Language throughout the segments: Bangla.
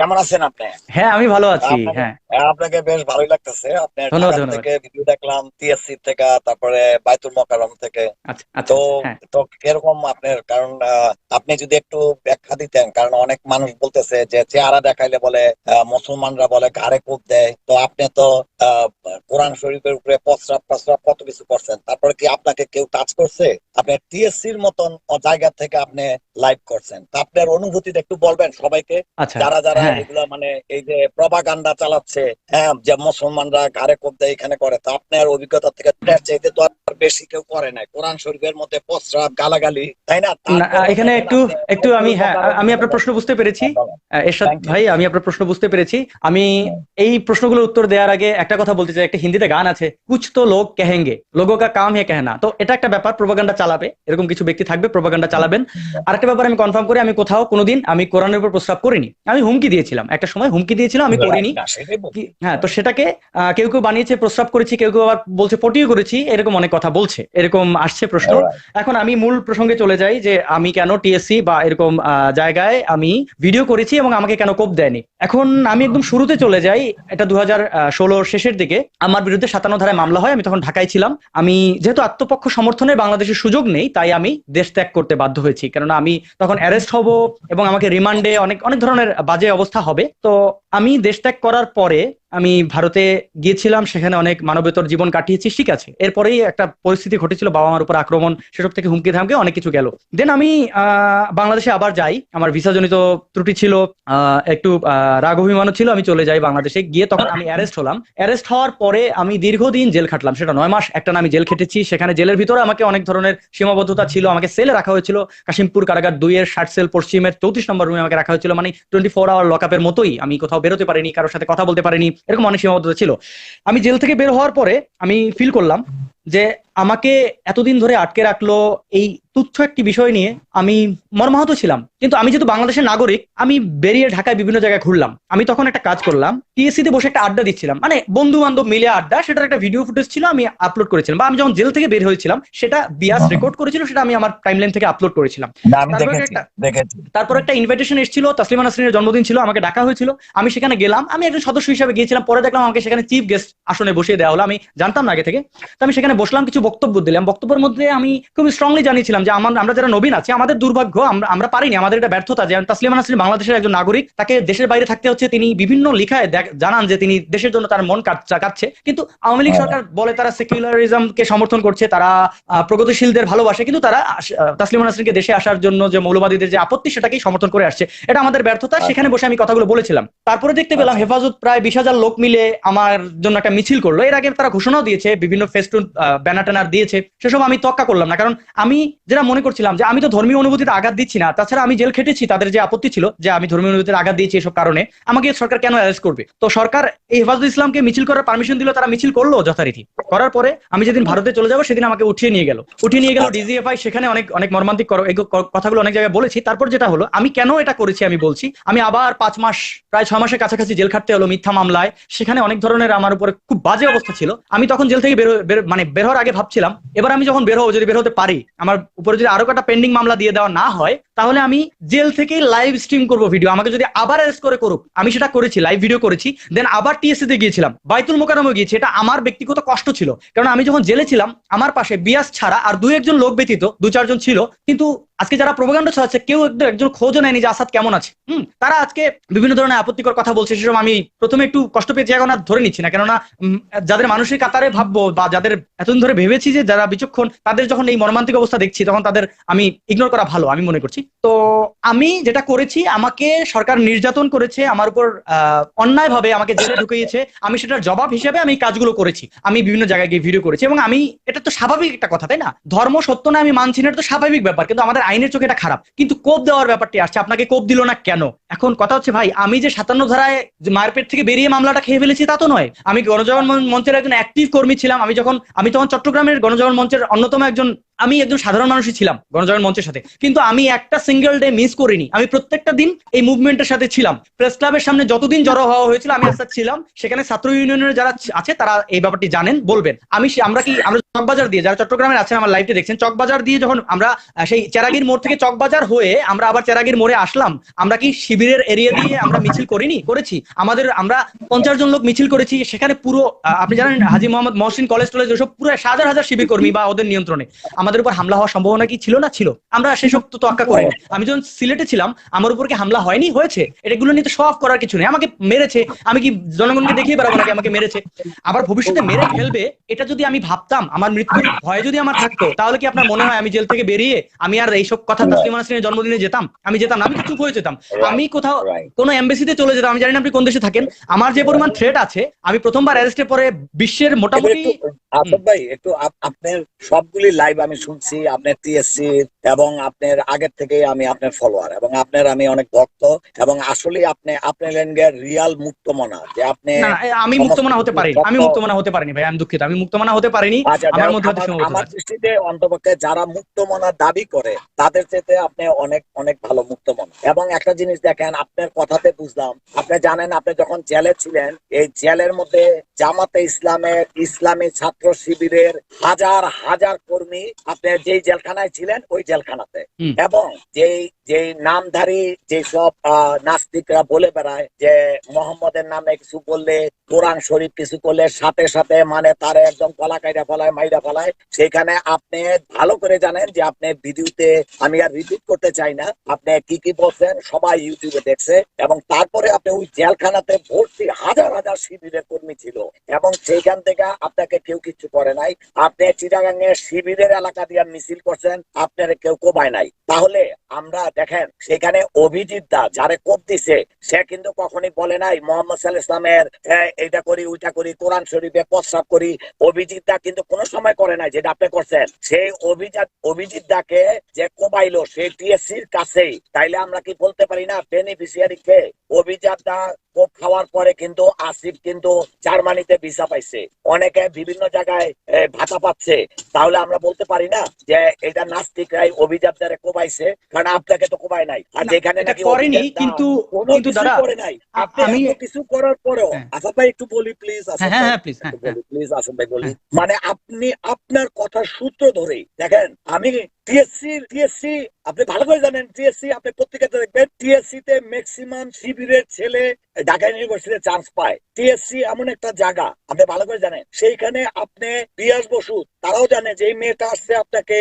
কেমন আছেন আপনি? হ্যাঁ আমি ভালো আছি হ্যাঁ। হ্যাঁ, আপনাকে বেশ ভালোই লাগতেছে। ধন্যবাদ, ঢাকা থেকে ভিডিও দেখলাম টিএসসি থেকে তারপরে বাইতুল মোকাররম থেকে। আচ্ছা আচ্ছা তো হ্যাঁ। তো কীরকম আপনার কারণ আপনি যদি একটু ব্যাখ্যা দিতেন কারণ অনেক মানুষ বলতেছে যে চেহারা দেখাইলে বলে মুসলমানরা বলে ঘাড়ে কোপ দেয়। তো আপনি তো আহ, কোরআন শরীফের উপরে প্রস্রাব প্রস্রাব কত কিছু করছেন? তারপরে কি আপনাকে কেউ টাচ করছে? আপনি টিএসসি টিএসসির মতন জায়গা থেকে আপনি লাইভ করছেন। তা আপনার অনুভূতিটা একটু বলবেন সবাইকে। আচ্ছা যারা যারা হ্যাঁ। এগুলা মানে এই যে চালাচ্ছে হ্যাঁ যে মুসলমানরা কারে এখানে করে তো আপনার অভিজ্ঞতা থেকে চাইতে তো আর বেশি কেউ করে নাই। কোরআন শরীফের মধ্যে প্রস্রাব গালাগালি তাই না? এখানে একটু একটু আমি হ্যাঁ আমি আপনার প্রশ্ন বুঝতে পেরেছি। এরশাদ ভাই আমি আপনার প্রশ্ন বুঝতে পেরেছি। আমি এই প্রশ্নগুলোর উত্তর দেওয়ার আগে একটা কথা বলতে চাই। একটা হিন্দিতে গান আছে কুছ তো লোক কেহেঙ্গে লোগো কা কাম হে কেহনা। তো এটা একটা ব্যাপার প্রোপাগান্ডা চালাবে। এরকম কিছু ব্যক্তি থাকবে প্রোপাগান্ডা চালাবেন। আরেকটা ব্যাপার আমি কনফার্ম করি আমি কোথাও কোনোদিন আমি কোরআনের উপর প্রস্তাব করিনি। আমি হুমকি দিয়েছিলাম। একটা সময় হুমকি দিয়েছিলাম আমি করিনি। হ্যাঁ তো সেটাকে কেউ কেউ বানিয়েছে প্রস্রাব করেছি কেউ কেউ আবার বলছে পটিও করেছি এরকম অনেক কথা বলছে এরকম আসছে প্রশ্ন। এখন আমি মূল প্রসঙ্গে চলে যাই যে আমি কেন টিএসসি বা এরকম জায়গায় আমি ভিডিও করেছি এবং আমাকে কেন কোপ দেয়নি। এখন আমি একদম শুরুতে চলে যাই এটা দু হাজার শেষের দিকে। আমার বিরুদ্ধে সাতান্ন ধারায় মামলা হয় আমি তখন ঢাকায় ছিলাম। আমি যেহেতু আত্মপক্ষ সমর্থনের বাংলাদেশের সুযোগ নেই তাই আমি দেশ ত্যাগ করতে বাধ্য হয়েছি। কেননা আমি তখন অ্যারেস্ট হব এবং আমাকে রিমান্ডে অনেক অনেক ধরনের বাজে অবস্থা হবে। তো আমি দেশ ত্যাগ করার পরে আমি ভারতে গিয়েছিলাম, সেখানে অনেক মানবেতর জীবন কাটিয়েছি, ঠিক আছে। এরপরেই একটা পরিস্থিতি ঘটেছিল বাবা মার উপর আক্রমণ, সেসব থেকে হুমকি ধামকে, অনেক কিছু গেল। দেন আমি বাংলাদেশে আবার যাই। আমার ভিসাজনিত ত্রুটি ছিল একটু রাগ অভিমানও ছিল, আমি চলে যাই বাংলাদেশে। গিয়ে তখন আমি অ্যারেস্ট হলাম। অ্যারেস্ট হওয়ার পরে আমি দীর্ঘদিন জেল খাটলাম, সেটা নয় মাস। একটা আমি জেল খেটেছি, সেখানে জেলের ভিতরে আমাকে অনেক ধরনের সীমাবদ্ধতা ছিল, আমাকে সেলে রাখা হয়েছিল। কাশিমপুর কারাগার দুইয়ের ষাট সেল পশ্চিমের চৌত্রিশ নম্বর রুমে আমাকে রাখা হয়েছিল মানে টোয়েন্টি ফোর আওয়ার লকআপের মতোই। আমি কোথাও বেরোতে পারিনি, কারোর সাথে কথা বলতে পারিনি। এরকম অনেক সীমাবদ্ধতা ছিল। আমি জেল থেকে বের হওয়ার পরে আমি ফিল করলাম যে আমাকে এতদিন ধরে আটকে রাখল এই তুচ্ছ একটি বিষয় নিয়ে আমি মর্মাহত ছিলাম। কিন্তু আমি যেহেতু বাংলাদেশের নাগরিক আমি বেরিয়ে ঢাকায় বিভিন্ন জায়গায় ঘুরলাম। আমি তখন একটা কাজ করলাম টিএসসি তে বসে একটা আড্ডা দিচ্ছিলাম। মানে বন্ধু বান্ধব মিলে আড্ডা সেটার একটা ভিডিও ফুটেজ ছিল আমি আপলোড করেছিলাম। বা আমি যখন জেল থেকে বের হয়েছিলাম সেটা বিয়াস রেকর্ড করেছিল সেটা আমি আমার টাইমলাইন থেকে আপলোড করেছিলাম। তারপর একটা ইনভাইটেশন এসেছিল তাসলিমা নাসরিনের জন্মদিন ছিল আমাকে ডাকা হয়েছিল। আমি সেখানে গেলাম আমি একজন সদস্য হিসেবে গিয়েছিলাম পরে দেখলাম আমাকে সেখানে চিফ গেস্ট আসনে বসিয়ে দেওয়া হলো। আমি জানতাম না আগে থেকে। তো আমি সেখানে বসলাম কিছু বক্তব্য দিলাম। বক্তব্যের মধ্যে আমি খুব স্ট্রংলি জানিয়েছিলাম যে আমার আমরা যারা নবীন আছি আমাদের দুর্ভাগ্য আমরা আমরা পারিনি আমাদের এটা ব্যর্থতা যে তাসলিমা নাসরিন বাংলাদেশের একজন নাগরিক তাকে দেশের বাইরে থাকতে হচ্ছে তিনি বিভিন্ন লিখায় জানান যে তিনি দেশের জন্য তার মন কাটছে। কিন্তু আওয়ামী লীগ হ্যাঁ। সরকার বলে তারা সেকুলারিজমকে সমর্থন করছে তারা প্রগতিশীলদের ভালোবাসে কিন্তু তারা আস- আহ, তাসলিমা নাসরিনকে দেশে আসার জন্য যে মৌলবাদীদের যে আপত্তি সেটাকেই সমর্থন করে আসছে। এটা আমাদের ব্যর্থতা সেখানে বসে আমি কথাগুলো বলেছিলাম। তারপরে দেখতে পেলাম হেফাজত প্রায় বিশ হাজার লোক মিলে আমার জন্য একটা মিছিল করল। এর আগে তারা ঘোষণাও দিয়েছে বিভিন্ন ফেস্টুন ব্যানার ট্যানার দিয়েছে, সেসব আমি তক্কা করলাম না। কারণ আমি যেটা মনে করছিলাম যে, আমি তো ধর্মীয় অনুভূতিতে আঘাত দিচ্ছি না, তাছাড়া আমি জেল খেটেছি, তাদের যে আপত্তি ছিল যে, আমি ধর্মীয় অনুভূতিতে আঘাত দিয়েছি এসব কারণে, আমাকে সরকার কেন অ্যারেস্ট করবে? তো সরকার এই হেফাজত ইসলামকে মিছিল করার পারমিশন দিল, তারা মিছিল করল যথারীতি। করার পরে আমি যেদিন ভারতে চলে যাব, সেদিন আমাকে উঠিয়ে নিয়ে গেল। উঠিয়ে নিয়ে গেল ডিজিএফআই সেখানে অনেক অনেক মর্মান্তিক কথাগুলো অনেক জায়গায় বলেছি। তারপর যেটা হলো, আমি কেন এটা করেছি আমি বলছি, আমি আবার পাঁচ মাস, প্রায় ছয় মাসের কাছাকাছি জেল খাটতে হলো মিথ্যা মামলায়, সেখানে অনেক ধরনের আমার উপরে খুব বাজে অবস্থা ছিল। আমি তখন জেল থেকে বের- মানে বের হওয়ার আগে ভাবছিলাম, এবার আমি যখন বের হব, যদি বের হতে পারি, আমার উপরে যদি আরও একটা পেন্ডিং মামলা দিয়ে দেওয়া না হয়, তাহলে আমি জেল থেকেই লাইভ স্ট্রিম করব ভিডিও আমাকে যদি আবার অ্যারেস্ট করে করুক, আমি সেটা করেছি লাইভ ভিডিও করেছি দেন আবার টিএসসি তে গিয়েছিলাম, বাইতুল মোকারমে গিয়েছি, এটা আমার ব্যক্তিগত কষ্ট ছিল। কারণ আমি যখন জেলে ছিলাম, আমার পাশে বিয়াস ছাড়া আর দু একজন লোক ব্যতীত দু চারজন ছিল, কিন্তু আজকে যারা প্রোপাগান্ডা ছড়াচ্ছে, কেউ একজন একজন খোঁজও নেয়নি যে আসাদ কেমন আছে। হুম, তারা আজকে বিভিন্ন ধরনের আপত্তিকর কথা বলছে, সেসব আমি প্রথমে একটু কষ্ট পেয়েছি, এখন আর ধরে নিচ্ছি না। কেননা যাদের মানুষের কাতারে ভাববো বা যাদের এতদিন ধরে ভেবেছি যে যারা বিচক্ষণ, তাদের যখন এই মর্মান্তিক অবস্থা দেখছি, তখন তাদের আমি ইগনোর করা ভালো, আমি মনে করছি। তো আমি যেটা করেছি, আমাকে সরকার নির্যাতন করেছে, আমার উপর অন্যায় ভাবে আমাকে জেলে ঢুকিয়েছে, আমি সেটার জবাব হিসেবে আমি কাজগুলো করেছি। আমি বিভিন্ন জায়গায় গিয়ে ভিডিও করেছি এবং আমি, এটা তো স্বাভাবিক একটা কথা, তাই না? ধর্ম সত্য না, আমি মানছি না, এটা তো স্বাভাবিক ব্যাপার, কিন্তু আমাদের আইনের চোখে এটা খারাপ। কিন্তু কোপ দেওয়ার ব্যাপারটি আসছে, আপনাকে কোপ দিল না কেন? এখন কথা হচ্ছে, ভাই, আমি যে সাতান্ন ধারায় যে মায়ের পেট থেকে বেরিয়ে মামলাটা খেয়ে ফেলেছি তা তো নয়। আমি গণজাগরণ মঞ্চের একজন অ্যাক্টিভ কর্মী ছিলাম, আমি যখন, আমি তখন চট্টগ্রামের গণজাগরণ মঞ্চের অন্যতম একজন আমি একজন সাধারণ মানুষই ছিলাম গণজাগরণ মঞ্চের সাথে। কিন্তু আমি একটা সিঙ্গেল ডে মিস করিনি। আমি প্রত্যেকটা দিন এই মুভমেন্টের সাথে ছিলাম। প্রেস ক্লাবের সামনে যতদিন জড়ো হওয়া হয়েছিল, আমি আস্তে ছিলাম। সেখানে ছাত্র ইউনিয়নের যারা আছে, তারা এই ব্যাপারটি জানেন, বলবেন। আমি আমরা কি আমরা চকবাজার দিয়ে যারা চট্টগ্রামের আছেন, আমার লাইভটি দেখছেন, চকবাজার দিয়ে যখন আমরা সেই চেরাগির মোড় থেকে চকবাজার হয়ে আমরা আবার চেরাগির মোড়ে আসলাম, আমরা কি শিবিরের এরিয়া দিয়ে আমরা মিছিল করিনি? করেছি। আমাদের আমরা পঞ্চাশ জন লোক মিছিল করেছি। সেখানে পুরো আপনি জানেন হাজি মোহাম্মদ মহসিন কলেজ টলেজ ওসব পুরো হাজার হাজার শিবির কর্মী বা ওদের নিয়ন্ত্রণে। আমাদের উপর হামলা হওয়ার সম্ভাবনা কি ছিল না ছিল? আমরা সেসব তো তোয়াক্কা করিনি। আমি যখন সিলেটে ছিলাম আমার উপর কি হামলা হয়নি? হয়েছে। এগুলো নিয়ে তো অফ করার কিছু নেই। আমাকে মেরেছে। আমি কি জনগণকে দেখিয়ে বেড়াবো নাকি আমাকে মেরেছে? আবার ভবিষ্যতে মেরে ফেলবে? এটা যদি আমি ভাবতাম আমার মৃত্যুর ভয় যদি আমার থাকতো তাহলে কি আপনার মনে হয় আমি জেল থেকে বেরিয়ে আমি আর এইসব কথা তাসলিমা নাসরিনের জন্মদিনে যেতাম? আমি যেতাম আমি তো চুপ হয়ে যেতাম। আমি কোথাও. কোনো এমবেসিতে চলে যেতাম। আমি জানি না আপনি কোন দেশে থাকেন। আমার যে পরিমাণ থ্রেট আছে আমি প্রথমবার অ্যারেস্টে পরে বিশ্বের মোটামুটি আসাদ ভাই একটু আপনার সবগুলি লাইভ আমি শুনছি আপনার টিএসসি এবং আপনার আগের থেকে আমি আপনার ফলোয়ার এবং আপনার আমি অনেক ভক্ত এবং আসলে আপনি আপনার রিয়াল মুক্তমনা যে আপনি আমি মুক্তমনা হতে পারিনি আমি মুক্তমনা হতে পারিনি ভাই আমি দুঃখিত আমি মুক্তমনা হতে পারিনি আচ্ছা, আমার মধ্যে আমার দৃষ্টিতে অন্তপক্ষে যারা মুক্তমনা দাবি করে তাদের চেয়ে আপনি অনেক অনেক ভালো মুক্তমনা। এবং একটা জিনিস দেখেন আপনার কথাতে বুঝলাম আপনি জানেন আপনি যখন জেলে ছিলেন এই জেলের মধ্যে জামাতে ইসলামের ইসলামী ছাত্র শিবিরের হাজার হাজার কর্মী আপনি যেই জেলখানায় ছিলেন ওই জেলখানাতে। এবং যেই যেই নামধারী যেসব নাস্তিকরা বলে বেড়ায় যে মোহাম্মদের নামে কিছু বললে কোরআন শরীফ কিছু করলে সাথে সাথে মানে তার একদম কলা কাইরা ফলায় মাইরা ফলায় সেখানে আপনি ভালো করে জানেন যে আপনি ভিডিওতে আমি আর রিপিট করতে চাই না। আপনি কি কি বলছেন সবাই ইউটিউবে দেখছে এবং তারপরে আপনি ওই জেলখানাতে ভর্তি হাজার হাজার শিবিরের কর্মী ছিল এবং সেইখান থেকে আপনাকে কেউ কিছু করে নাই। আপনি চিটাগাঙ্গে শিবিরের এলাকা দিয়ে মিছিল করছেন, আপনার কেউ কোবায় নাই। তাহলে আমরা দেখেন সেখানে অভিজিৎ দা যারে কোপ দিছে সে কিন্তু কখনই বলে নাই মোহাম্মদ সাল্লাহ ইসলামের "হ্যাঁ, এইটা করি ওইটা করি কোরআন শরীফে প্রস্রাব করি। অভিজিৎ দা কিন্তু কোনো সময় করে নাই যেটা আপনি করছেন। সেই অভিজাত অভিজিৎ দাকে যে কোবাইলো সেই টিএসসির কাছেই। তাইলে আমরা কি বলতে পারি না বেনিফিসিয়ারি কে? অভিজাত দা কোপ খাওয়ার পরে কিন্তু আসিফ কিন্তু জার্মানিতে ভিসা পাইছে। অনেকে বিভিন্ন জায়গায় ভাতা পাচ্ছে। তাহলে আমরা বলতে পারি না যে এটা নাস্তিকরাই অভিজাত দ্বারা কোবাইছে কারণ আপনাকে তো কোবাই নাই। আর যেখানে নাকি করেনি কিন্তু কিন্তু দাদা করে নাই। আপনি আমি কিছু করার পরেও হ্যাঁ। আসাদ ভাই একটু বলি প্লিজ হ্যাঁ হ্যাঁ প্লিজ আসুন ভাই বলি। মানে আপনি আপনার কথার সূত্র ধরেই দেখেন আমি টিএসসি টিএসসি আপনি ভালো করে জানেন টিএসসি আপনি পত্রিকাতে দেখবেন টিএসসি তে ম্যাক্সিমাম শিবিরের ছেলে ঢাকা ইউনিভার্সিটিতে চান্স পায়। টিএসসি এমন একটা জায়গা, আপনি ভালো করে জানেন, সেইখানে আপনি বিয়াস বসু তারাও জানে যে এই মেয়েটা আসছে আপনাকে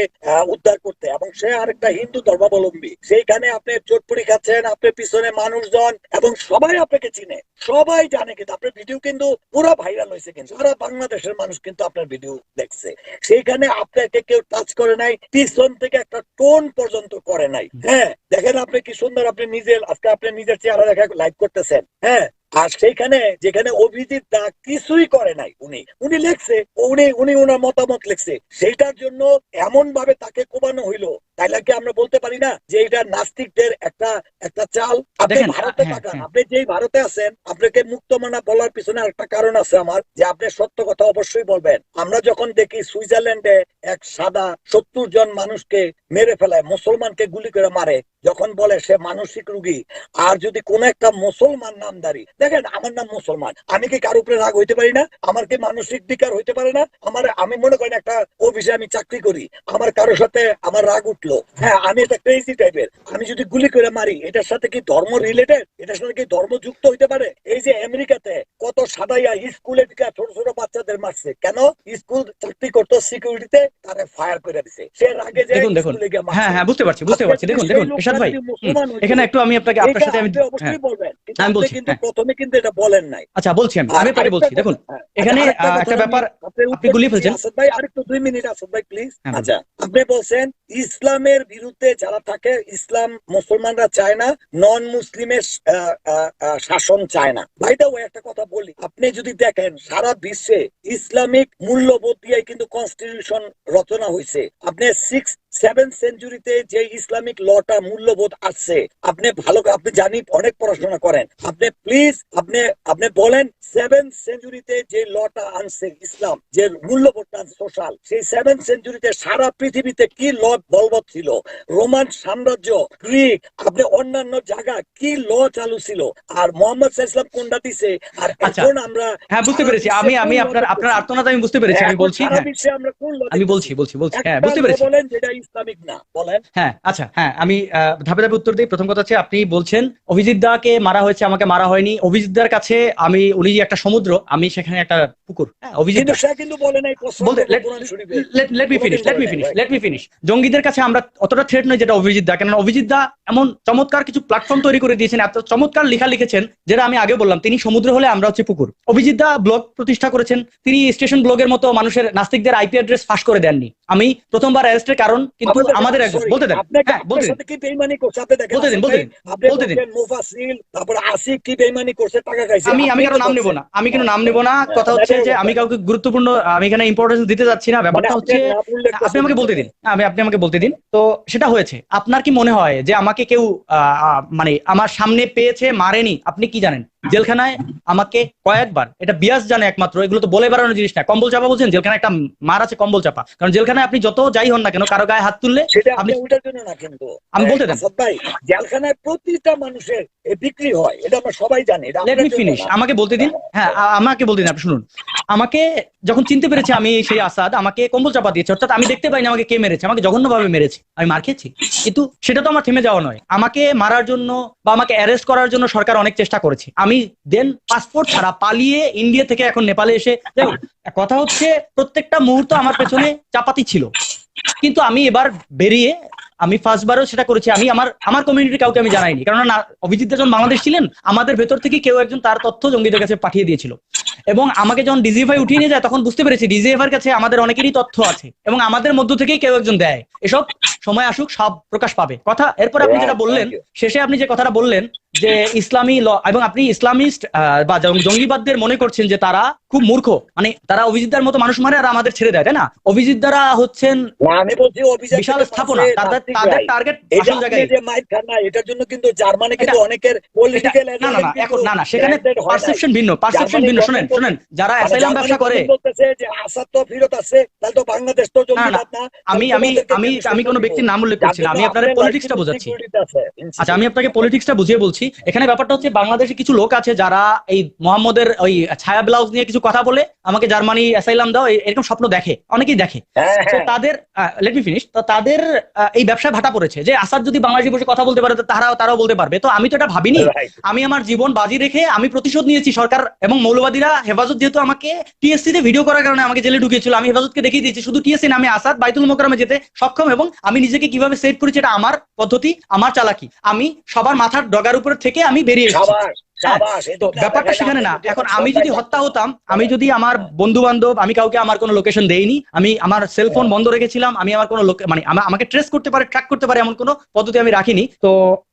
উদ্ধার করতে। এবং সে আরেকটা হিন্দু ধর্মাবলম্বী। সেইখানে আপনি চোটপুরি খাচ্ছেন আপনার পিছনে মানুষজন এবং সবাই আপনাকে চিনে। সবাই জানে কিন্তু আপনার ভিডিও কিন্তু পুরো ভাইরাল হয়েছে কিন্তু। সারা বাংলাদেশের মানুষ কিন্তু আপনার ভিডিও দেখছে। সেইখানে আপনাকে কেউ টাচ করে নাই পিছন থেকে একটা টোন পর্যন্ত করে নাই। হ্যাঁ দেখেন আপনি কি সুন্দর আপনি নিজের আজকে আপনি নিজের চেহারা দেখা লাইভ করতেছেন। হ্যাঁ আর সেখানে যেখানে অভিজিৎ দা কিছুই করে নাই উনি উনি লেখছে, উনি উনি ওনার মতামত লেখছে। সেইটার জন্য এমন ভাবে তাকে কোবানো হইল তাইলে কি আমরা বলতে পারি না যে এটা নাস্তিকদের একটা একটা চাল? আপনি ভারতে হ্যাঁ, হ্যাঁ। আপনি যেই ভারতে আছেন আপনাকে মুক্তমানা বলার পিছনে একটা কারণ আছে আমার যে আপনি সত্য কথা অবশ্যই বলবেন। আমরা যখন দেখি সুইজারল্যান্ডে এক সাদা সত্তর জন মানুষকে মেরে ফেলায় মুসলমানকে গুলি করে মারে যখন বলে সে মানসিক রুগী আর যদি কোন একটা মুসলমান নামদারি দেখেন আমার নাম মুসলমান আমি কি কারও উপরে রাগ হইতে পারি না? আমার কি মানসিক বিকার হইতে পারে না? আমার আমি মনে করেন একটা অফিসে আমি চাকরি করি আমার কারোর সাথে আমার রাগ উঠল হ্যাঁ আমি একটা ক্রেজি টাইপের আমি যদি গুলি করে মারি এটার সাথে কি ধর্ম রিলেটেড এটার সাথে কি ধর্ম যুক্ত হইতে পারে? এই যে আমেরিকাতে কত সাদাইয়া স্কুলে ঢুকে ছোট ছোট বাচ্চাদের মারছে। কেন? স্কুল চাকরি করতো সিকিউরিটিতে তারে ফায়ার করে দিছে। সে রাগে যে দেখুন দেখুন। হ্যাঁ হ্যাঁ বুঝতে পারছি বুঝতে পারছি। দেখুন দেখুন এরশাদ ভাই এখানে একটু আমি আপনাকে আপনার সাথে আমি হ্যাঁ অবশ্যই বলবেন। কিন্তু আমি বলছি, কিন্তু হ্যাঁ। প্রথমে কিন্তু এটা বলেন নাই। আচ্ছা বলছি আমি আমি আপনাকে আরেকটা বলছি। দেখুন হ্যাঁ, এখানে একটা ব্যাপার আপনি দিচ্ছি, ফেলছেন। আসাদ ভাই আরেকটু দুই মিনিট আসাদ ভাই প্লিজ হ্যাঁ, আচ্ছা আপনি বলছেন ইসলামের বিরুদ্ধে যারা থাকে, ইসলাম মুসলমানরা চায় না নন মুসলিমের শাসন চায় না। ভাইটা ওই একটা কথা বলি, আপনি যদি দেখেন, সারা বিশ্বে ইসলামিক মূল্যবোধ দিয়ে কিন্তু কনস্টিটিউশন রচনা হয়েছে আপনি সিক্স সেভেন সেঞ্চুরিতে যে ইসলামিক লটা মূল্যবোধ আসছে আপনি ভালো আপনি জানি অনেক পড়াশোনা করেন। আপনি প্লিজ আপনি আপনি বলেন সেভেন সেঞ্চুরিতে যে লটা আনছে ইসলাম যে মূল্যবোধটা সোশ্যাল সেই সেভেন সেঞ্চুরিতে সারা পৃথিবীতে কি ল বলবৎ ছিল? রোমান সাম্রাজ্য গ্রিক আপনি অন্যান্য জায়গা কি ল চালু ছিল? আর মোহাম্মদ ওয়াসাল্লাম কোনটা দিছে? আর আচ্ছা। এখন আমরা হ্যাঁ বুঝতে পেরেছি। আমি আমি আপনার আপনার আর্তনাদ আমি বুঝতে পেরেছি আমি বলছি হ্যাঁ। আমি বলছি বলছি বলছি। হ্যাঁ বুঝতে পেরেছি। বলেন যেটা ইসলামিক না বলেন। হ্যাঁ আচ্ছা হ্যাঁ আমি ধাপে ধাপে উত্তর দিই। প্রথম কথা হচ্ছে আপনি বলছেন অভিজিৎ দাকে মারা হয়েছে আমাকে মারা হয়নি। অভিজিৎ দার কাছে আমি উনি একটা সমুদ্র আমি সেখানে একটা পুকুর। হ্যাঁ অভিজিৎ কিন্তু সে কিন্তু বলে নাই। Let me finish let me finish let me finish জঙ্গিদের কাছে আমরা অতটা থ্রেট নয় যেটা অভিজিৎ দা কেননা অভিজিৎ দা এমন চমৎকার কিছু প্ল্যাটফর্ম তৈরি করে দিয়েছেন এত চমৎকার লেখা লিখেছেন যেটা আমি আগে বললাম তিনি সমুদ্র হলে আমরা হচ্ছে পুকুর। অভিজিৎ দা ব্লগ প্রতিষ্ঠা করেছেন তিনি স্টেশন ব্লগের মতো মানুষের নাস্তিকদের আইপি অ্যাড্রেস ফাঁস করে দেননি। আমি প্রথমবার অ্যারেস্টের কারণ কিন্তু আমাদের একজন বলতে দেন। হ্যাঁ বলতে দিন। কি বেইমানি করছে? আপনি দেখেন, বলতে দিন, বলতে দিন, বলতে দিন। মুফাসসিল, তারপর আসিফ কি বেইমানি করছে, টাকা খাইছে। আমি আমি কারও নাম নেব না আমি কেন নাম নেব না। হ্যাঁ, কথা হচ্ছে যে আমি কাউকে গুরুত্বপূর্ণ আমি এখানে ইম্পর্টেন্স দিতে যাচ্ছি না। মানে ব্যাপারটা হচ্ছে আপনি আমাকে বলতে দিন। আমি আপনি আমাকে বলতে দিন। তো সেটা হয়েছে। আপনার কি মনে হয় যে আমাকে কেউ মানে আমার সামনে পেয়েছে মারেনি? আপনি কি জানেন? জেলখানায় আমাকে কয়েকবার এটা বিয়াস জানে একমাত্র এগুলো তো বলে বেড়ানোর জিনিস না কম্বল চাপা বলছেন জেলখানায় একটা মার আছে কম্বল চাপা। কারণ জেলখানায় আপনি যত যাই হন না কেন কারও গায়ে হাত তুললে আপনি ওইটার জন্য না কিন্তু। আমি বলতে দেন। ভাই জেলখানায় প্রতিটা মানুষের বিক্রি হয় এটা আমরা সবাই জানি লেট মি ফিনিশ আমাকে বলতে দিন। হ্যাঁ আমাকে বলতে দিন আপনি শুনুন। আমাকে যখন চিনতে পেরেছে আমি সেই আসাদ আমাকে কম্বল চাপা দিয়েছে অর্থাৎ আমি দেখতে পাইনি আমাকে কে মেরেছে আমাকে জঘন্যভাবে মেরেছে। আমি মার খেয়েছি। কিন্তু সেটা তো আমার থেমে যাওয়া নয়। আমাকে মারার জন্য বা আমাকে অ্যারেস্ট করার জন্য সরকার অনেক চেষ্টা করেছে। আমি দেন পাসপোর্ট ছাড়া পালিয়ে ইন্ডিয়া থেকে এখন নেপালে এসে হোক, কথা হচ্ছে প্রত্যেকটা মুহূর্ত আমার পেছনে চাপাতি ছিল। কিন্তু আমি এবার বেরিয়ে আমি ফার্স্ট বারও সেটা করেছি। আমি আমার আমার কমিউনিটির কাউকে আমি জানাইনি। কারণ না অভিজিৎ যখন বাংলাদেশ ছিলেন আমাদের ভেতর থেকে কেউ একজন তার তথ্য জঙ্গিদের কাছে পাঠিয়ে দিয়েছিল। এবং আমাকে যখন ডিজিএফআই উঠিয়ে নিয়ে যায় তখন বুঝতে পেরেছি ডিজিএফআই কাছে আমাদের অনেকেরই তথ্য আছে এবং আমাদের মধ্য থেকেই কেউ একজন দেয়। এসব সময় আসুক সব প্রকাশ পাবে। কথা এরপর আপনি যেটা বললেন শেষে আপনি যে কথাটা বললেন যে ইসলামী ল এবং আপনি ইসলামিস্ট বা জঙ্গি- জঙ্গিবাদদের মনে করছেন যে তারা খুব মূর্খ। মানে তারা অভিজিৎদার মতো মানুষ মারে আর আমাদের ছেড়ে দেয় তাই না? অভিজিৎ দ্বারা হচ্ছেন আমি বলছি বিশাল স্থাপনা। তাদের তাদের টার্গেট আসল জায়গায়। যে মাইক খান না এটার জন্য কিন্তু জার্মানি কিন্তু অনেকের পলিটিক্যাল না না না এখন না না সেখানে পারসেপশন ভিন্ন পারসেপশন ভিন্ন। শুনেন শুনেন যারা অ্যাসাইলাম ব্যবসা করে বলতেছে যে আসাদ তো ফেরত আছে তাহলে তো বাংলাদেশ তো জঙ্গিবাদ না। আমি আমি আমি আমি কোনো ব্যক্তির নাম উল্লেখ করছি না। আমি আপনার পলিটিক্সটা বোঝাচ্ছি। আচ্ছা আমি আপনাকে পলিটিক্সটা বুঝিয়ে বলছি। এখানে ব্যাপারটা হচ্ছে বাংলাদেশে কিছু লোক আছে যারা এই মোহাম্মদের ওই ছায়া ব্লাউজ নিয়ে কিছু কথা বলে আমাকে জার্মানি অ্যাসাইলাম দাও এরকম স্বপ্ন দেখে অনেকেই দেখে। হ্যাঁ তো হ্যাঁ তাদের লেট মি ফিনিশ তো তাদের এই ব্যবসায় ভাটা পড়েছে যে আসাদ যদি বাংলাদেশে বসে কথা বলতে পারে তো তারাও তারাও বলতে পারবে। তো আমি তো এটা ভাবিনি। আমি আমার জীবন বাজি রেখে আমি প্রতিশোধ নিয়েছি সরকার এবং মৌলবাদীরা হেফাজত যেহেতু আমাকে টিএসসি তে ভিডিও করার কারণে আমাকে জেলে ঢুকিয়েছিল আমি হেফাজতকে দেখিয়ে দিয়েছি। শুধু টিএসসি না আমি আসাদ বাইতুল মোকরমে যেতে সক্ষম এবং আমি নিজেকে কীভাবে সেভ করেছি এটা আমার পদ্ধতি আমার চালাকি। আমি সবার মাথার ডগার উপর থেকে আমি বেরিয়ে এসেছি। এদিকে ব্যাপারটা সেখানে না। এখন আমি যদি হত্যা হতাম আমি যদি আমার বন্ধু বান্ধব আমি কাউকে আমার কোনো লোকেশন দেইনি আমি আমার সেলফোন বন্ধ রেখেছিলাম আমি আমার কোনো মানে আমাকে ট্রেস করতে পারে ট্র্যাক করতে পারে এমন কোনো পদ্ধতি আমি রাখিনি। তো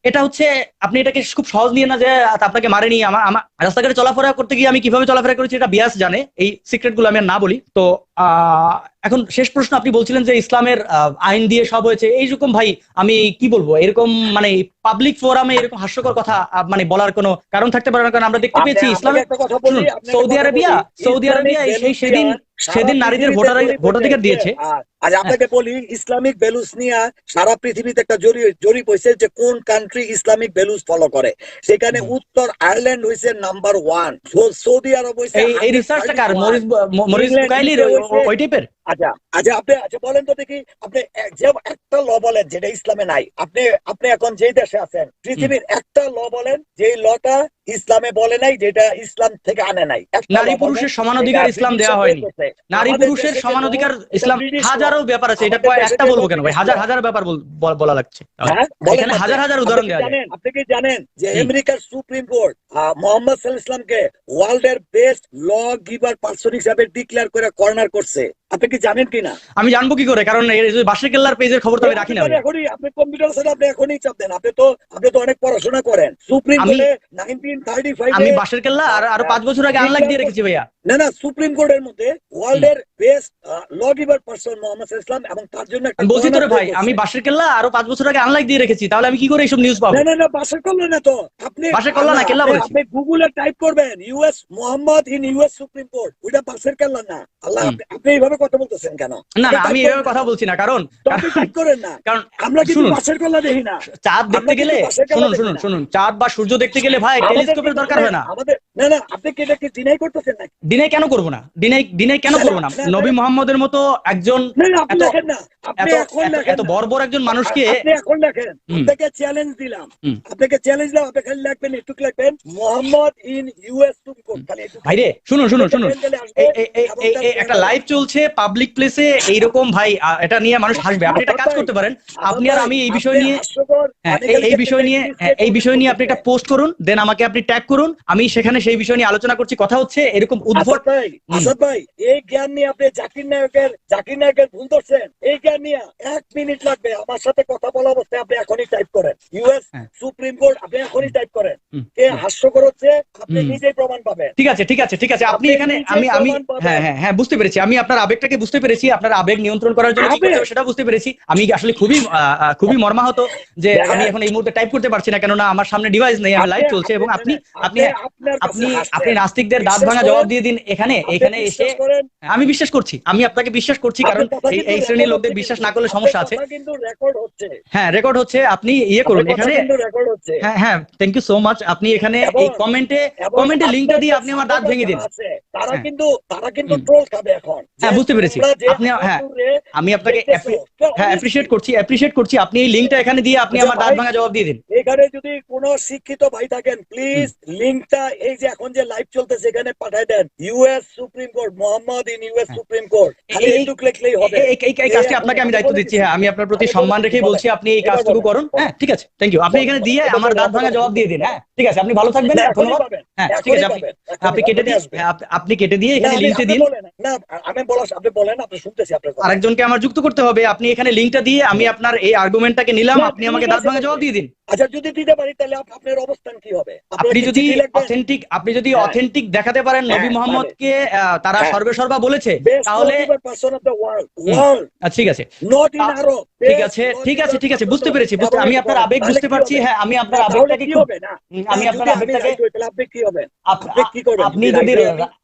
এটা হচ্ছে আপনি এটাকে খুব সহজ নিয়ে না যে আপনাকে মারেনি আমার আমার রাস্তাঘাটে চলাফেরা করতে গিয়ে আমি কীভাবে চলাফেরা করেছি এটা বিয়াস জানে এই সিক্রেটগুলো আমি আর না বলি। তো এখন শেষ প্রশ্ন আপনি বলছিলেন যে ইসলামের আইন দিয়ে সব হয়েছে। এইরকম ভাই আমি কি বলব? এরকম মানে পাবলিক ফোরামে এরকম হাস্যকর কথা মানে বলার কোনো কারণ থাকতে পারে না কারণ আমরা দেখতে পেয়েছি ইসলামের কথা বলুন। শুনুন, সৌদি আরবিয়া সৌদি আরবিয়া সেই সেদিন সেদিন নারীদের ভোটার ভোটাধিকার দিয়েছে। আজ আপনাকে বলি ইসলামিক ভ্যালুস নিয়ে সারা পৃথিবীতে একটা জরিপ হয়েছে যে কোন কান্ট্রি ইসলামিক ভ্যালুস ফলো করে। সেখানে উত্তর আয়ারল্যান্ড হয়েছে নাম্বার ওয়ান সৌদি আরব হয়েছে এই রিসার্চটা কার? মরিস মরিস ইংল্যান্ড ওই- টাইপের আচ্ছা আচ্ছা আপনি আচ্ছা বলেন তো দেখি আপনি যে একটা ল বলেন যেটা ইসলামে নাই আপনি আপনি এখন যেই দেশে আছেন পৃথিবীর একটা ল বলেন যে লটা ইসলামে বলে নাই যেটা ইসলাম থেকে আনে নাই। নারী পুরুষের সমান অধিকার ইসলাম দেওয়া হয়নি। নারী পুরুষের সমান অধিকার ইসলাম হাজারো ব্যাপার আছে এটা একটা বলব কেন ভাই? হাজার হাজার ব্যাপার বল- লাগছে। হ্যাঁ, এখানে আপনি। হাজার হাজার উদাহরণ কি দেওয়া যায়। জানেন? আপনি কি জানেন যে আমেরিকার সুপ্রিম কোর্ট মোহাম্মদ সাল্লাল্লাহু আলাইহি ইসলামকে ওয়ার্ল্ডের বেস্ট ল গিভার পারসন হিসেবে ডিক্লেয়ার করে কর্নার করছে? আপনি কি জানেন কিনা? আমি জানব কি করে? কারণ বাসের কেল্লার পেজের খবর তো আমি রাখি না এখনই আপনি কম্পিউটার আপনি এখনই চাপ দেন। আপনি তো আপনি তো অনেক পড়াশোনা করেন। সুপ্রিম কোর্টে নাইনটিন থার্টি ফাইভ আমি বাসের কেল্লা আর আরও পাঁচ বছর আগে আনলাক দিয়ে রেখেছি ভাইয়া। না না সুপ্রিম কোর্টের মধ্যে best law giver person Mohammad ইসলাম এবং তার জন্য একটা বলছি তো ভাই আমি বাসের কেল্লা আরও পাঁচ বছর আগে আনলাইক দিয়ে রেখেছি তাহলে আমি কি করে এইসব নিউজ পাবো? না না না বাসের করলেন না তো। আপনি বাসের কল্লা না, কেল্লা বলেছি। আপনি গুগলে টাইপ করবেন US Mohammad in US Supreme Court ওইটা বাসের কেল্লা না। আল্লাহ আপনি- আপনি এইভাবে কথা বলতেছেন কেন? না না আমি এভাবে কথা বলছি না কারণ করেন না। কারণ আমরা কিন্তু কল্লা দেখি না। চাঁদ দেখতে গেলে শুনুন শুনুন শুনুন চাঁদ বা সূর্য দেখতে গেলে ভাই টেলিস্কোপের দরকার হয় না। আমাদের না না আপনি কি ডিনাই করতেছেন দিনে কেন করব না? দিনে দিনে কেন না, করব না? না, না, নবী মোহাম্মদের মতো একজন না না এত- না। না। বর্বর একজন মানুষকে আপনি এখন হুম। আপনাকে চ্যালেঞ্জ দিলাম। আপনাকে চ্যালেঞ্জ দিলাম আপনি খালি লিখবেন একটু লিখবেন মোহাম্মদ ইন ইউএস খালি একটু শুনুন শুনুন শুনুন। একটা লাইভ চলছে। পাবলিক প্লেসে এইরকম ভাই এটা নিয়ে মানুষ হাসবে। আপনি একটা কাজ করতে পারেন আপনি আর আমি এই বিষয় নিয়ে হ্যাঁ এই- বিষয় নিয়ে হ্যাঁ, এই বিষয় নিয়ে আপনি একটা পোস্ট করুন দেন আমাকে আপনি ট্যাগ করুন। আমি সেখানে সেই বিষয় নিয়ে আলোচনা করছি কথা হচ্ছে এরকম উদ্ভট আসাদ ভাই এই জ্ঞান নিয়ে আপনি জাকির নায়কের জাকির নায়কের ভুল ধরছেন। এই জ্ঞান নিয়ে এক মিনিট লাগবে। আমার সাথে কথা বলা অবস্থায় আপনি এখনই টাইপ করেন। ইউএস। সুপ্রিম কোর্ট আপনি এখনই টাইপ করেন। কে হাস্যকর হচ্ছে আপনি। নিজেই প্রমাণ পাবেন। ঠিক আছে ঠিক আছে ঠিক আছে। আপনি আপনি এখানে আমি আমি হ্যাঁ হ্যাঁ হ্যাঁ বুঝতে পেরেছি। আমি আপনার আবেগটাকে বুঝতে পেরেছি আপনার আবেগ নিয়ন্ত্রণ করার জন্য? সেটা বুঝতে পেরেছি। আমি আসলে খুবই খুবই মর্মাহত যে আমি এখন এই মুহূর্তে টাইপ করতে পারছি না কেননা আমার সামনে ডিভাইস নেই আমি লাইভ চলছে এবং আপনি আপনি আপনি আপনি নাস্তিকদের দাঁত ভাঙা জবাব দিয়ে দিন এখানে এখানে এসে আমি বিশ্বাস করছি আমি আপনাকে বিশ্বাস করছি কারণ এই শ্রেণির লোকদের বিশ্বাস না করলে সমস্যা আছে। হ্যাঁ রেকর্ড হচ্ছে আপনি ইয়ে করুন এখানে হ্যাঁ হ্যাঁ থ্যাংক ইউ সো মাচ আপনি এখানে এই কমেন্টে কমেন্টে লিংকটা দিয়ে আপনি আমার দাঁত ভেঙে দিন। তারা হ্যাঁ। কিন্তু তারা কিন্তু ট্রোল খাবে এখন। হ্যাঁ, বুঝতে পেরেছি। আপনি- হ্যাঁ, আমি আপনাকে হ্যাঁ অ্যাপ্রিশিয়েট করছি অ্যাপ্রিশিয়েট করছি। আপনি এই লিংকটা এখানে দিয়ে আপনি আচ্ছা, আমার দাঁত ভাঙা জবাব দিয়ে দিন। এখানে যদি কোনো শিক্ষিত ভাই থাকেন প্লিজ লিংকটা এই যে এখন যে লাইভ চলতেছে এখানে পাঠায় দেন। US Supreme Court Mohammad in US. Supreme Court খালি এই- এইটুক লিখলেই হবে। এই- এই- কাজটি আপনাকে আমি দায়িত্ব দিচ্ছি। হ্যাঁ আমি আপনার প্রতি সম্মান বলেছি, রেখেই বলছি আপনি এই কাজটুকু করুন। হ্যাঁ ঠিক আছে থ্যাংক ইউ আপনি এখানে দিয়ে আমার দাঁত ভাঙা জবাব দিয়ে দিন। হ্যাঁ ঠিক আছে আপনি ভালো থাকবেন। ধন্যবাদ। হ্যাঁ ঠিক আছে আপনি আপনি কেটে দিয়ে আপনি কেটে দিয়ে এখানে লিংকটা দিন না আমি বলা আপনি বলেন আপনি শুনতেছি আপনার আরেকজনকে আমার যুক্ত করতে হবে আপনি এখানে লিংকটা দিয়ে আমি আপনার এই আর্গুমেন্টটাকে নিলাম আপনি আমাকে দাঁত ভাঙা জবাব দিয়ে দিন। আচ্ছা যদি দিতে পারি তাহলে আপনার অবস্থান কি হবে? আপনি যদি অথেন্টিক আপনি যদি হ্যাঁ। অথেন্টিক দেখাতে পারেন নবী হ্যাঁ, মোহাম্মদকে তারা হ্যাঁ। সর্বে সর্বা বলেছে তাহলে আহ, ঠিক আছে. ঠিক আছে ঠিক আছে ঠিক আছে বুঝতে পেরেছি বুঝতে আমি আপনার আবেগ বুঝতে পারছি হ্যাঁ আমি আপনার আবেগটাকে কি হবে না? আমি আপনার আবেগটাকে আপনি কি আপনি করবেন আপনি যদি?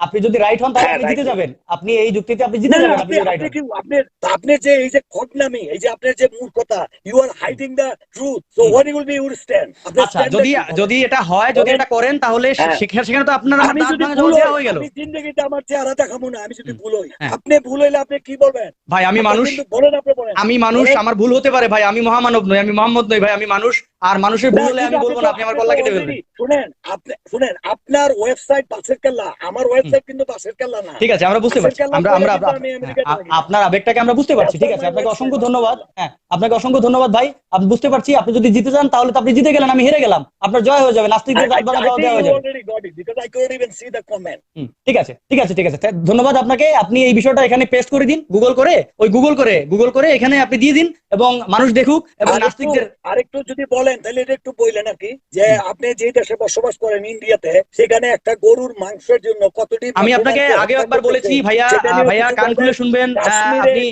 আপনি যদি রাইট হন তাহলে হ্যাঁ, আপনি জিতে যাবেন। আপনি এই যুক্তিতে আপনি জিতে যাবেন আপনি যে এই যে খটনামি এই যে আপনার যে মূর্খতা you are hiding the truth so. What will be your stand আচ্ছা যদি যদি এটা হয় যদি এটা করেন তাহলে হ্যাঁ। সেখানে সেখানে তো আপনার আমি যদি ভুল দেওয়া হই হয়ে গেল। আমি জিন্দগিতে আমার চেহারা দেখাবো না আমি যদি ভুল হই। হ্যাঁ। আপনি ভুল হইলে আপনি কি বলবেন? ভাই আমি মানুষ বলেন আপনি বলেন। আমি মানুষ আমার ভুল হতে পারে ভাই আমি মহামানব নই আমি মোহাম্মদ নই ভাই আমি মানুষ। আর মানুষের ভুল হলে আমি বলব না আপনি আমার কল্লা কেটে ফেলবেন। শুনেন আপনি শুনেন আপনার ওয়েবসাইট বাসের কেল্লা আমার ওয়েবসাইট কিন্তু বাসের কেল্লা না। ঠিক আছে আমরা বুঝতে পারছি। আমরা আমরা হ্যাঁ। আপনার আবেগটাকে আমরা বুঝতে পারছি ঠিক আছে? আপনাকে অসংখ্য ধন্যবাদ। হ্যাঁ আপনাকে অসংখ্য ধন্যবাদ ভাই। আপনি বুঝতে পারছি আপনি যদি জিতে যান তাহলে তো আপনি জিতে গেলেন আমি হেরে গেলাম। আপনার জয় হয়ে যাবে নাস্তিকদের দেওয়া হয়ে যাবে। ঠিক আছে ঠিক আছে ঠিক আছে। ধন্যবাদ আপনাকে। আপনি এই বিষয়টা এখানে পেস্ট করে দিন গুগল করে ওই গুগল করে গুগল করে এখানে আপনি দিয়ে দিন এবং মানুষ দেখুক এবং নাস্তিকদের আরেকটু যদি বলেন তাহলে এটা একটু বললেন আর কি যে আপনি যে দেশে বসবাস করেন ইন্ডিয়াতে সেখানে একটা গরুর মাংসের জন্য কতটি আমি আপনাকে আগে একবার বলেছি ভাইয়া ভাইয়া কান খুলে শুনবেন আপনি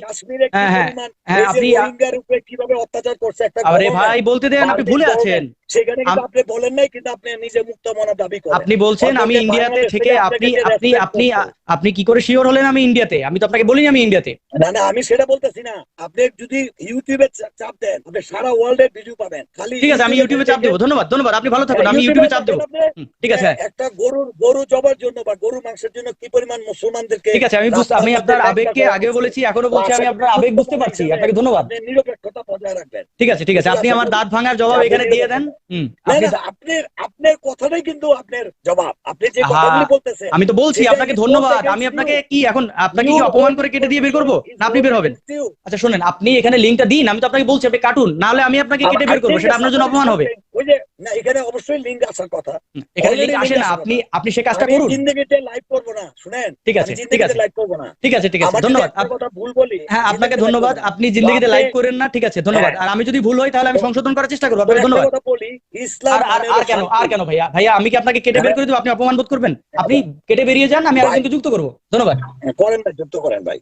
হ্যাঁ, হ্যাঁ, পরিমাণ হ্যাঁ, এই যে আপনি- উপরে কীভাবে অত্যাচার করছে একটা আরে ভাই বলতে দেন আপনি ভুলে আছেন। সেখানে কিন্তু আপনি বলেন নাই কিন্তু আপনি নিজে মুক্ত মনে দাবি করেন। আপনি বলছেন আমি ইন্ডিয়াতে থেকে আপনি আপনি আপনি আপনি কি করে শিওর হলেন আমি ইন্ডিয়াতে আমি তো আপনাকে বলিনি আমি ইন্ডিয়াতে না না আমি সেটা বলতেছি না। আপনি যদি ইউটিউবে চাপ দেন আপনি সারা ওয়ার্ল্ডের ভিডিও পাবেন। খালি ঠিক আছে আমি ইউটিউবে চাপ দেবো। ধন্যবাদ ধন্যবাদ আপনি ভালো থাকুন আমি ইউটিউবে চাপ দেবো। ঠিক আছে হ্যাঁ। একটা গরুর গরু জবার জন্য বা গরু মাংসের জন্য কি পরিমাণ মুসলমানদেরকে ঠিক আছে আমি আমি আপনার আবেগকে আগে বলেছি এখনও বলছি আমি আপনার আবেগ বুঝতে পারছি। আপনাকে ধন্যবাদ। নিরপেক্ষতা বজায় রাখবেন ঠিক আছে ঠিক আছে। আপনি আমার দাঁত ভাঙার জবাব এখানে দিয়ে দেন। আপনার আপনার কথাটাই কিন্তু আপনার জবাব। আপনি যে কথাগুলি বলতেছেন আমি তো বলছি আপনাকে ধন্যবাদ। আমি আপনাকে কি এখন আপনাকে কি অপমান করে কেটে দিয়ে বের করব? না আপনি বের হবেন। আচ্ছা শুনেন আপনি এখানে লিঙ্কটা দিন আমি তো আপনাকে বলছি আপনি কাটুন। না হলে আমি আপনাকে কেটে বের করব সেটা আপনার জন্য অপমান হবে। ওই যে না এখানে অবশ্যই লিঙ্ক আসার কথা। এখানে লিঙ্ক আসে না আপনি আপনি সে কাজটা করুন। জিন্দগিতে লাইভ করব না শুনেন? ঠিক আছে ঠিক আছে। লাইভ করব না। ঠিক আছে। ঠিক আছে। ধন্যবাদ। হ্যাঁ আপনাকে ধন্যবাদ। আপনি জিন্দগিতে লাইক করেন না ঠিক আছে ধন্যবাদ। হ্যাঁ। আর আমি যদি ভুল হয় তাহলে আমি সংশোধন করার চেষ্টা করব। আপনাকে ধন্যবাদ। ইসলাম আর কেন? আর কেন ভাইয়া? ভাইয়া আমি কি আপনাকে কেটে বের হ্যাঁ। করে দেবো? আপনি অপমান বোধ করবেন? আপনি কেটে বেরিয়ে যান আমি আরেকজনকে যুক্ত করব। ধন্যবাদ। করেন না যুক্ত করেন ভাই।